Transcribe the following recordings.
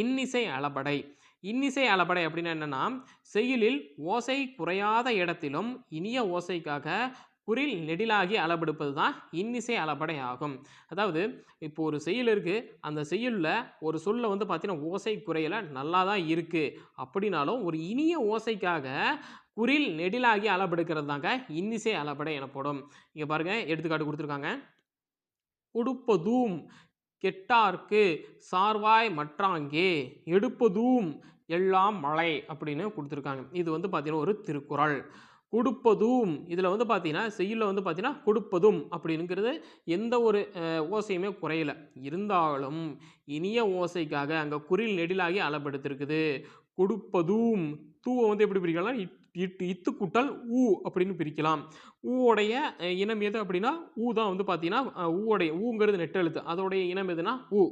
இன்னிசை அளபடை. இன்னிசை அளபடை அப்படின்னா என்னன்னா செய்யுளில் ஓசை குறையாத இடத்திலும் இனிய ஓசைக்காக குரில் நெடிலாகி அளபெடுப்பது தான் இன்னிசை அளபடை ஆகும். அதாவது இப்போ ஒரு செய்யுள் இருக்குது அந்த செய்யுளில் ஒரு சொல்ல வந்து பார்த்தீங்கன்னா ஓசை குறையல நல்லா தான் இருக்குது அப்படின்னாலும் ஒரு இனிய ஓசைக்காக குரில் நெடிலாகி அளபெடுக்கிறது தாங்க இன்னிசை அளபடை எனப்படும். இங்கே பாருங்கள் எடுத்துக்காட்டு கொடுத்துருக்காங்க. உடுப்பதூம் கெட்டார்க்கு சார்வாய் மற்றாங்கே எடுப்பதும் எல்லாம் மழை அப்படின்னு கொடுத்துருக்காங்க. இது வந்து பார்த்திங்கன்னா ஒரு திருக்குறள். கொடுப்பதும் இதில் வந்து பார்த்தீங்கன்னா செய்யுளில் வந்து பார்த்தீங்கன்னா கொடுப்பதும் அப்படிங்கிறது எந்த ஒரு ஓசையுமே குறையல. இருந்தாலும் இனிய ஓசைக்காக அங்கே குரில் நெடிலாகி அளப்படுத்திருக்குது கொடுப்பதும் தூவை வந்து எப்படி பிரிக்கலாம் இட்டு இத்து கூட்டல் ஊ அப்படின்னு பிரிக்கலாம். ஊவோடைய இனம் எது அப்படின்னா ஊ தான் வந்து பார்த்தீங்கன்னா ஊவோடைய ஊங்கிறது நெட்டெழுத்து. அதோடைய இனம் எதுனா ஊ.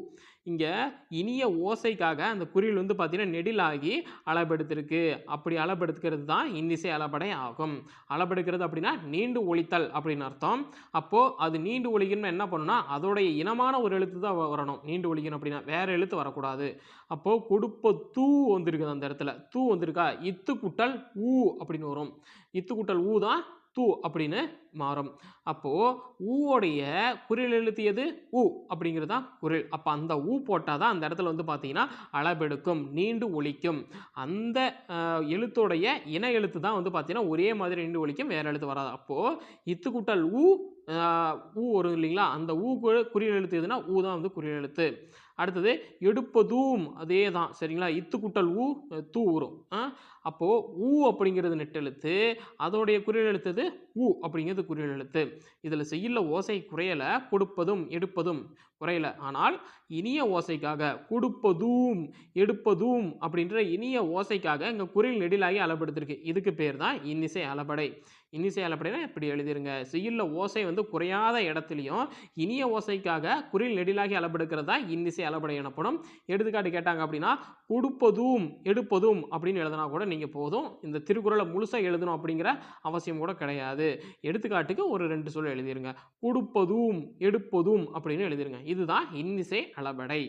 இங்கே இனிய ஓசைக்காக அந்த குறியில் வந்து பார்த்தீங்கன்னா நெடிலாகி அளபெடுத்திருக்கு. அப்படி அளபெடுக்கிறது தான் இன்னிசை அளபடை ஆகும். அளபெடுக்கிறது அப்படின்னா நீண்டு ஒழித்தல் அப்படின்னு அர்த்தம். அப்போது அது நீண்டு ஒலிக்கணும்னு என்ன பண்ணணும்னா அதோடைய இனமான ஒரு எழுத்து தான் வரணும். நீண்டு ஒழிக்கணும் அப்படின்னா வேறு எழுத்து வரக்கூடாது. அப்போது கொடுப்ப தூ வந்திருக்குது அந்த இடத்துல. தூ வந்திருக்கா? இத்து குட்டல் ஊ அப்படின்னு வரும். இத்து கூட்டல் ஊ தான் தூ அப்படின்னு மாறும். அப்போது ஊவோடைய குரில் எழுத்து எது ஊ அப்படிங்கிறது தான் குரில். அப்போ அந்த ஊ போட்டால் தான் அந்த இடத்துல வந்து பார்த்தீங்கன்னா அளபெடுக்கும் நீண்டு ஒழிக்கும் அந்த எழுத்துடைய எழுத்தோடைய இன எழுத்து தான் வந்து பார்த்தீங்கன்னா ஒரே மாதிரி நீண்டு ஒழிக்கும் வேறு எழுத்து வராது. அப்போது இத்து கூட்டல் ஊ ஊ வரும் இல்லைங்களா? அந்த ஊ குறியல் எழுத்து எதுனா ஊ தான் வந்து குறில் எழுத்து. அடுத்தது எடுப்பதும் அதே தான். சரிங்களா? இத்து குட்டல் ஊ தூ வரும். அப்போது ஊ அப்படிங்கிறது நெட்டெழுத்து அதோடைய குறியல் எழுத்தது ஊ அப்படிங்கிறது குறில் எழுத்து. இதில் செய்யுள்ள ஓசை குறையலை கொடுப்பதும் எடுப்பதும் குறையல. ஆனால் இனிய ஓசைக்காக கொடுப்பதும் எடுப்பதும் அப்படின்ற இனிய ஓசைக்காக இங்கே குரில் நெடிலாகி அளப்படுத்திருக்கு. இதுக்கு பேர் தான் இன்னிசை அளபடை. இன்னிசை அளபடைனா இப்படி எழுதிருங்க. செய்யுள்ள ஓசை வந்து குறையாத இடத்துலையும் இனிய ஓசைக்காக குரில் நெடிலாகி அளபெடுக்கிறது தான் இன்னிசை அளபடை எனப்படும். எடுத்துக்காட்டு கேட்டாங்க அப்படின்னா கொடுப்பதும் எடுப்பதும் அப்படின்னு எழுதினா கூட நீங்கள் போதும். இந்த திருக்குறளை முழுசாக எழுதணும் அப்படிங்கிற அவசியம் கூட கிடையாது. எடுத்துக்காட்டுக்கு ஒரு ரெண்டு சொல் எழுதிருங்க. கொடுப்பதும் எடுப்பதும் அப்படின்னு எழுதிருங்க. இதுதான் இன்னிசை அளபடை.